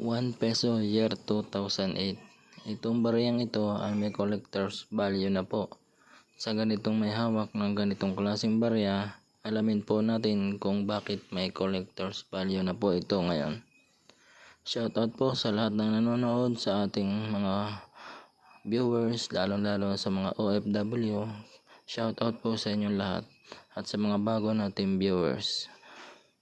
1 peso year 2008. Itong bariyang ito ay may collector's value na po. Sa ganitong may hawak ng ganitong klaseng barya, alamin po natin kung bakit may collector's value na po ito ngayon. Shoutout po sa lahat ng nanonood sa ating mga viewers, lalo-lalo sa mga OFW. Shoutout po sa inyong lahat at sa mga bago nating viewers.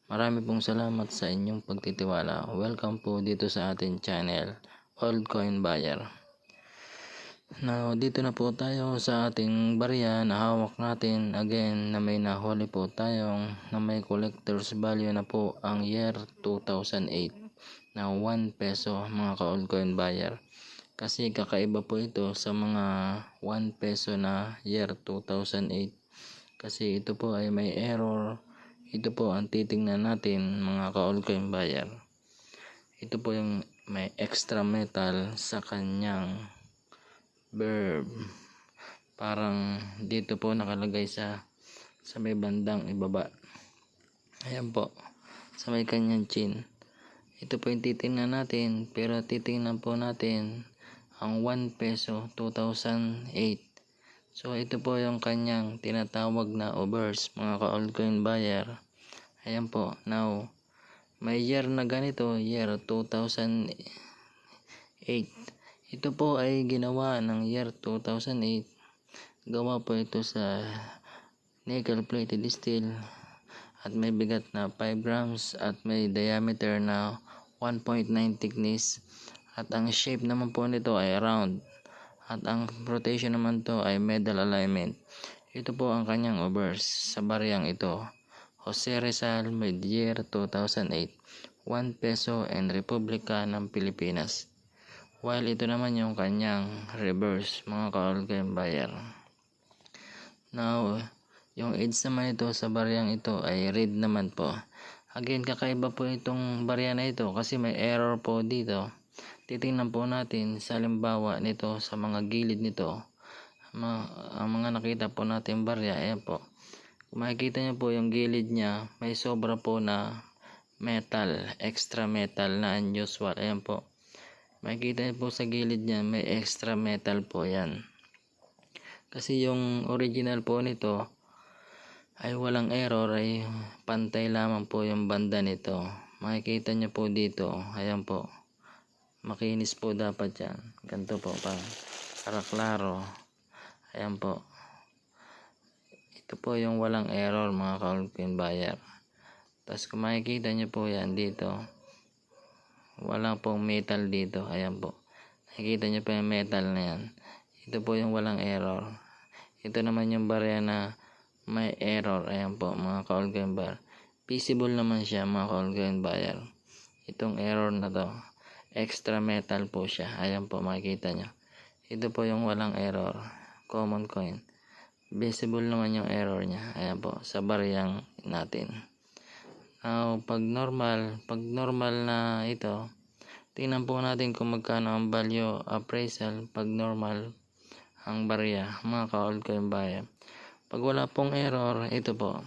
Marami pong salamat sa inyong pagtitiwala. Welcome po dito sa ating channel, Old Coin Buyer. Now, dito na po tayo sa ating barya na hawak natin. Again, na may nahuli po tayong na may collector's value na po ang year 2008 na 1 peso mga ka-old coin buyer. Kasi kakaiba po ito sa mga 1 peso na year 2008. Kasi ito po ay may error ito po ang titingnan natin mga ka-all coin buyer. Ito po yung may extra metal sa kanyang verb. Parang dito po nakalagay sa sa may bandang ibaba. Ayan po. Sa may kanyang chin. Ito po yung titingnan natin. Pero titingnan po natin ang 1 peso 2008 So, ito po yung kanyang tinatawag na overs, mga ka-old coin buyer. Ayan po. Now, may year na ganito, year 2008. Ito po ay ginawa ng year 2008. Gawa po ito sa nickel plated steel at may bigat na 5 grams at may diameter na 1.9 thickness at ang shape naman po nito ay round at ang rotation naman to ay medal alignment. Ito po ang kanyang overs sa bariyang ito. Jose Rizal, mid-year 2008, 1 peso and Republika ng Pilipinas. While ito naman yung kanyang reverse, mga ka-all buyer. Now, yung edge naman ito sa bariyang ito ay red naman po. Again, kakaiba po itong barya na ito kasi may error po dito titingnan po natin sa halimbawa nito sa mga gilid nito. Ang mga nakita po natin barya ayan po. Makikita nyo po yung gilid nya may sobra po na metal extra metal na unusual ayan po. Makikita nyo po sa gilid nya may extra metal po yan kasi yung original po nito ay walang error ay pantay lamang po yung banda nito. Makikita nyo po dito ayan po makinis po dapat yan. Ganito po pa para klaro ayan po. Ito po yung walang error mga kaulpin buyer. Tapos kung makikita nyo po yan dito walang pong metal dito. Ayan po. Nakikita nyo po yung metal na yan. Ito po yung walang error. Ito naman yung barya na may error. Ayan po mga kaulpin buyer. Visible naman siya mga kaulpin buyer. Itong error na to extra metal po siya. Ayan po makikita nyo. Ito po yung walang error. Common coin. Visible naman yung error nya ayan po sa bariyang natin. Now pag normal pag normal na ito tingnan po natin kung magkano ang value appraisal pag normal ang barya mga ka-old coin buyer. Pag wala pong error ito po.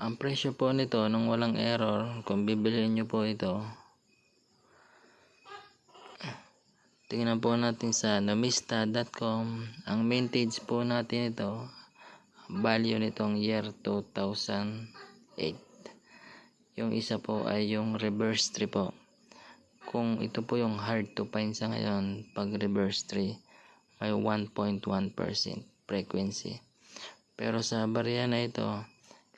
Ang presyo po nito nung walang error kung bibiliin nyo po ito Tingnan po natin sa nomista.com. Ang vintage po natin ito, value nitong year 2008. Yung isa po ay yung reverse tree po. Kung ito po yung hard to find sa ngayon, pag reverse tree, may 1.1% frequency. Pero sa barya na ito,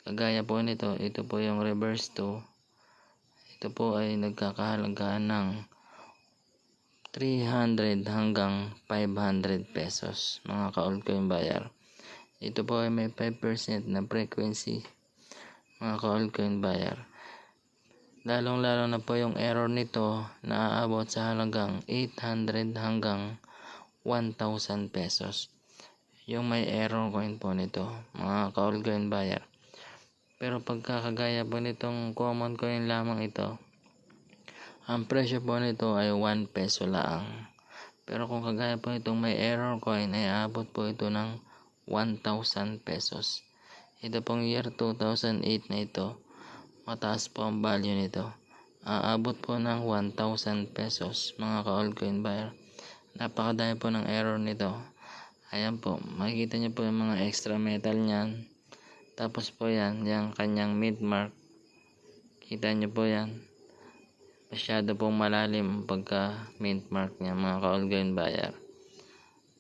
kagaya po nito, ito po yung reverse 2. Ito po ay nagkakahalaga ng 300 hanggang 500 pesos mga ka-old coin buyer. Ito po ay may 5% na frequency mga ka-old coin buyer. Lalong lalo na po yung error nito na aabot sa halagang 800 hanggang 1,000 pesos. Yung may error coin po nito mga ka-old coin buyer. Pero pagkakagaya po nitong common coin lamang ito, ang presyo po nito ay 1 peso lang. Pero kung kagaya po itong may error coin ay abot po ito ng 1,000 pesos. Ito pong year 2008 na ito, mataas po ang value nito. aabot po ng 1,000 pesos mga ka-altcoin buyer. Napakadami po ng error nito. Ayan po, makikita nyo po yung mga extra metal niyan. Tapos po yan, yung kanyang mid mark. Kita nyo po yan. Masyado pong malalim ang pagka mint mark niya mga ka-altcoin buyer.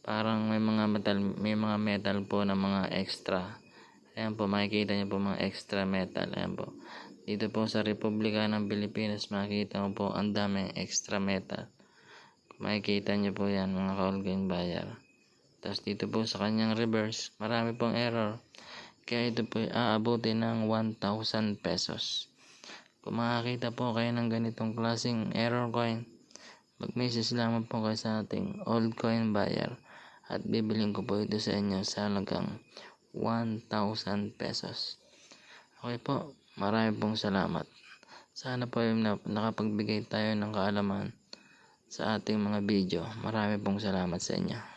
Parang may mga metal, may mga metal po na mga extra. Ayan po, makikita nyo po mga extra metal. Ayan po. Dito po sa Republika ng Pilipinas, makikita mo po ang daming extra metal. Makikita nyo po yan mga ka-altcoin buyer. Tapos dito po sa kanyang reverse, marami pong error. Kaya ito po ay aabutin ng 1,000 pesos. Kung makakita po kayo ng ganitong klaseng error coin, mag-message lamang po kayo sa ating old coin buyer at bibiling ko po ito sa inyo sa halagang 1,000 pesos. Okay po, marami pong salamat. Sana po yung na- nakapagbigay tayo ng kaalaman sa ating mga video. Marami pong salamat sa inyo.